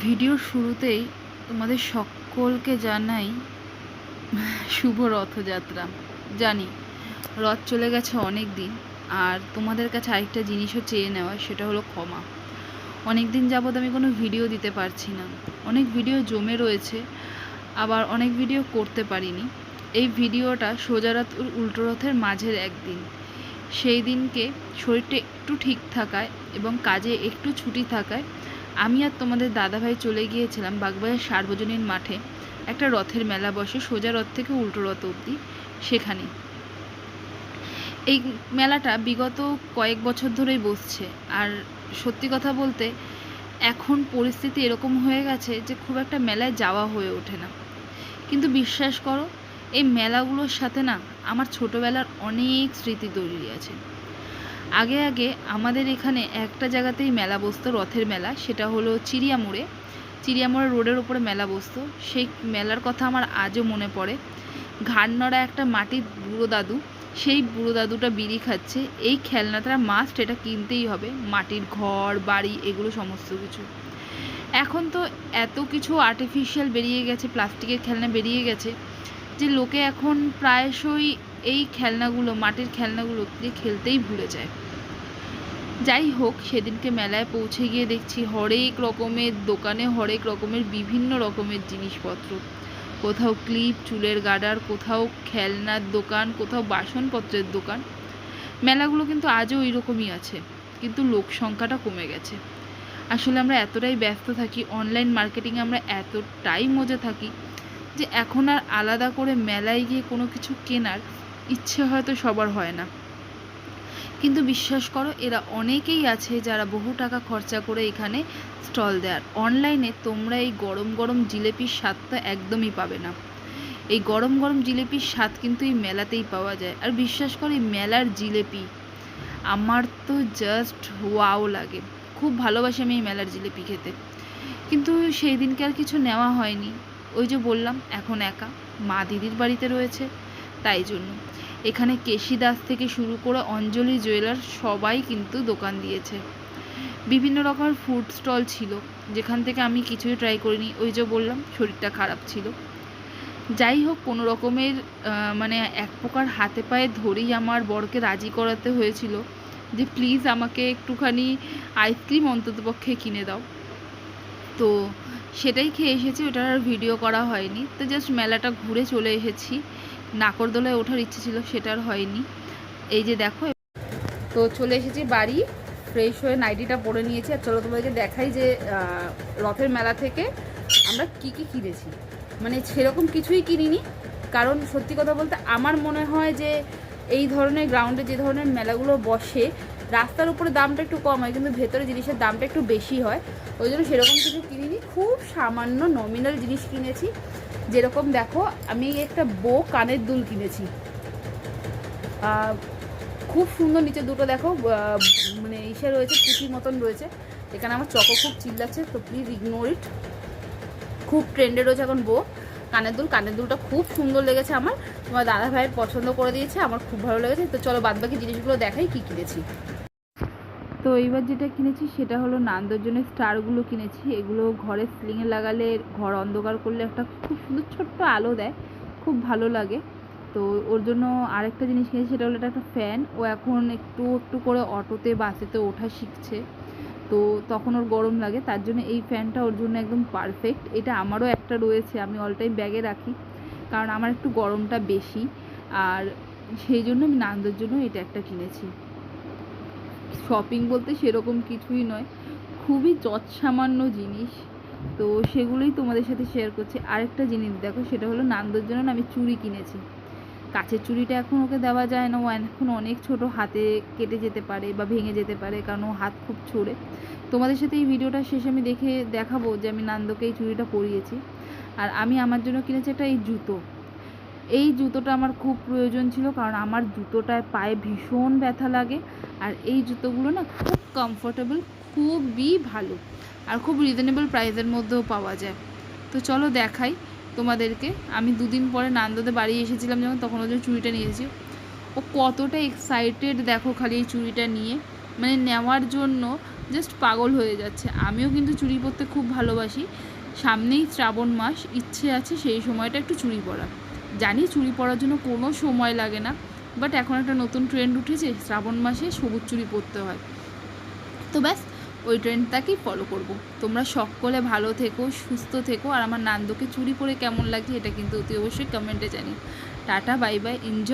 ভিডিওর শুরুতেই তোমাদের সকলকে জানাই শুভ রথযাত্রা। জানি, রথ চলে গেছে অনেক দিন আর তোমাদের কাছে আরেকটা জিনিসও চেয়ে নেওয়া, সেটা হলো ক্ষমা। অনেক দিন যাবৎ আমি কোনো ভিডিও দিতে পারছি না। অনেক ভিডিও জমে রয়েছে, আবার অনেক ভিডিও করতে পারিনি। এই ভিডিওটা সোজা রাত উল্টো রথের মাঝের একদিন। সেই দিনকে শরীরটা একটু ঠিক থাকায় এবং কাজে একটু ছুটি থাকায় আমি আর তোমাদের দাদাভাই চলে গিয়েছিলাম বাগবাজার সার্বজনীন মাঠে। একটা রথের মেলা বসে, সোজা রথ থেকে উল্টো রথ অবধি, সেখানে। এই মেলাটা বিগত কয়েক বছর ধরেই বসছে। আর সত্যি কথা বলতে, এখন পরিস্থিতি এরকম হয়ে গেছে যে খুব একটা মেলায় যাওয়া হয়ে ওঠে না। কিন্তু বিশ্বাস করো, এই মেলাগুলোর সাথে না আমার ছোটোবেলার অনেক স্মৃতি তৈরি আছে। আগে আগে আমাদের এখানে একটা জায়গাতেই মেলা বসতো, রথের মেলা। সেটা হলো চিড়িয়ামোড়ে। চিড়িয়ামোড়ে রোডের ওপরে মেলা বসতো। সেই মেলার কথা আমার আজও মনে পড়ে। ঘাড় নড়া একটা মাটির বুড়ো দাদু। সেই বুড়ো দাদুটা বিড়ি খাচ্ছে। এই খেলনাটা মাস্ট এটা কিনতেই হবে। মাটির ঘর, বাড়ি, এগুলো সমস্ত কিছু। এখন তো এত কিছু আর্টিফিশিয়াল বেরিয়ে গেছে, প্লাস্টিকের খেলনা বেরিয়ে গেছে যে লোকে এখন প্রায়শই এই খেলনাগুলো, মাটির খেলনাগুলো দিয়ে খেলতেই ভুলে যায়। যাই হোক, সেদিনকে মেলায় পৌঁছে গিয়ে দেখছি হরেক রকমের দোকানে হরেক রকমের বিভিন্ন রকমের জিনিসপত্র। কোথাও ক্লিপ, চুলের গার্ডার কোথাও খেলনার দোকান, কোথাও বাসনপত্রের দোকান। মেলাগুলো কিন্তু আজও ওই রকমই আছে, কিন্তু লোক সংখ্যাটা কমে গেছে। আসলে আমরা এতটাই ব্যস্ত থাকি অনলাইন মার্কেটিংয়ে আমরা এতটাই মজে থাকি যে এখন আর আলাদা করে মেলায় গিয়ে কোনো কিছু কেনার ইচ্ছে হয়তো সবার হয় না। কিন্তু বিশ্বাস করো, এরা অনেকেই আছে যারা বহু টাকা খরচা করে এখানে স্টল দেয়। অনলাইনে তোমরা এই গরম গরম জিলেপির স্বাদটা একদমই পাবে না। এই গরম গরম জিলেপির স্বাদ কিন্তু এই মেলাতেই পাওয়া যায়। আর বিশ্বাস করো, এই মেলার জিলেপি আমার তো জাস্ট ওয়াও লাগে। খুব ভালোবাসি আমি এই মেলার জিলেপি খেতে। কিন্তু সেই দিনকে আর কিছু নেওয়া হয়নি। ওই যে বললাম, এখন একা। মা দিদির বাড়িতে রয়েছে, তাই জন্য। এখানে কেশি দাস থেকে শুরু করে অঞ্জলি জুয়েলার সবাই কিন্তু দোকান দিয়েছে। বিভিন্ন রকমের ফুড স্টল ছিল, যেখান থেকে আমি কিছুই ট্রাই করিনি। ওই যে বললাম, শরীরটা খারাপ ছিল। যাই হোক, কোনো রকমের মানে এক প্রকার হাতে পায়ে ধরেই আমার বরকে রাজি করাতে হয়েছিল যে প্লিজ আমাকে একটুখানি আইসক্রিম অন্ততপক্ষে কিনে দাও। তো সেটাই খেয়ে এসেছি, ওটার আর ভিডিও করা হয়নি। তো জাস্ট মেলাটা ঘুরে চলে এসেছি। নাকরদোলায় ওঠার ইচ্ছে ছিল, সেটা আর হয়নি। এই যে দেখো, তো চলে এসেছি বাড়ি ফ্রেশ হয়ে নাইটিটা পরে নিয়েছি। আর চলো তোমাদেরকে দেখাই যে রথের মেলা থেকে আমরা কি কি কিনেছি। মানে সেরকম কিছুই কিনিনি, কারণ সত্যি কথা বলতে আমার মনে হয় যে, এই ধরনের গ্রাউন্ডে যে ধরনের মেলাগুলো বসে, রাস্তার উপরে দামটা একটু কম হয়, কিন্তু ভেতরে জিনিসের দামটা একটু বেশি হয়। ওই জন্য সেরকম কিছু কিনিনি, খুব সামান্য নমিনাল জিনিস কিনেছি। যেরকম দেখো, আমি একটা বো কানের দুল কিনেছি। খুব সুন্দর নিচে দুটো দেখো মানে ইসে রয়েছে, পুঁথির মতন রয়েছে। এখানে আমার চকো খুব চিল্লাচ্ছে, তো প্লিজ ইগনোর ইট খুব ট্রেন্ডে রয়েছে এখন বো কানের দুল, কানের দুলটা খুব সুন্দর লেগেছে আমার। তোমার দাদা ভাইয়ের পছন্দ করে দিয়েছে, আমার খুব ভালো লেগেছে। তো চলো বাদ বাকি জিনিসগুলো দেখাই কী কিনেছি। তো এইবার যেটা কিনেছি সেটা হলো নান্দর জন্য স্টারগুলো কিনেছি। এগুলো ঘরে সিলিংয়ে লাগালে ঘর অন্ধকার করলে একটা খুব সুন্দর ছোট্ট আলো দেয়, খুব ভালো লাগে। তো ওর জন্য আরেকটা জিনিস কিনেছি, সেটা হলো একটা ফ্যান। ও এখন একটু একটু করে অটোতে, বাসেতে ওঠা শিখছে। তো তখন ওর গরম লাগে, তার জন্য এই ফ্যানটা ওর জন্য একদম পারফেক্ট এটা আমারও একটা রয়েছে, আমি অল টাইম ব্যাগে রাখি, কারণ আমার একটু গরমটা বেশি। আর সেই জন্য আমি নান্দর জন্য এটা একটা কিনেছি। শপিং বলতে সেরকম কিছুই নয়। খুবই যৎসামান্য জিনিস। তো সেগুলোই তোমাদের সাথে শেয়ার করছি। আরেকটা জিনিস দেখো, সেটা হলো নান্দর জন্য আমি চুড়ি কিনেছি। কাছের চুড়িটা এখন ওকে দেওয়া যায় না। ও এখন অনেক ছোট, হাতে কেটে যেতে পারে বা ভেঙে যেতে পারে, কারণ ও হাত খুব ছোড়ে। তোমাদের সাথে এই ভিডিওটা শেষে আমি দেখে দেখাবো যে আমি নান্দকে এই চুড়িটা পরিয়েছি। আর আমি আমার জন্য কিনেছি একটা এই জুতো। এই জুতোটা আমার খুব প্রয়োজন ছিল কারণ আমার জুতোটায় পায়ে ভীষণ ব্যথা লাগে আর এই জুতোগুলো না খুব কমফোর্টেবল খুবই ভালো আর খুব রিজনেবল প্রাইসের মধ্যেও পাওয়া যায়। তো চলো দেখাই তোমাদেরকে। আমি দুদিন পরে নান্দতে বাড়ি এসেছিলাম যখন, তখন ওদের চুড়িটা নিয়েছি। ও কতটা এক্সাইটেড দেখো খালি এই চুড়িটা নিয়ে। মানে নেওয়ার জন্য জাস্ট পাগল হয়ে যাচ্ছে। আমিও কিন্তু চুড়ি পরতে খুব ভালোবাসি। সামনেই শ্রাবণ মাস, ইচ্ছে আছে সেই সময়টা একটু চুড়ি পরা জানি চুরি পরার জন্য কোনো সময় লাগে না বাট এখন একটা নতুন ট্রেন্ড উঠেছে, শ্রাবণ মাসে সবুজ চুরি পরতে হয়। তো ব্যাস, ওই ট্রেন্ডটাকেই ফলো করব। তোমরা সকলে ভালো থেকো, সুস্থ থেকো, আর আমার নান্দকে চুরি পরে কেমন লাগছে, এটা কিন্তু অতি অবশ্যই কমেন্টে জানি টাটা বাই বাই এনজয়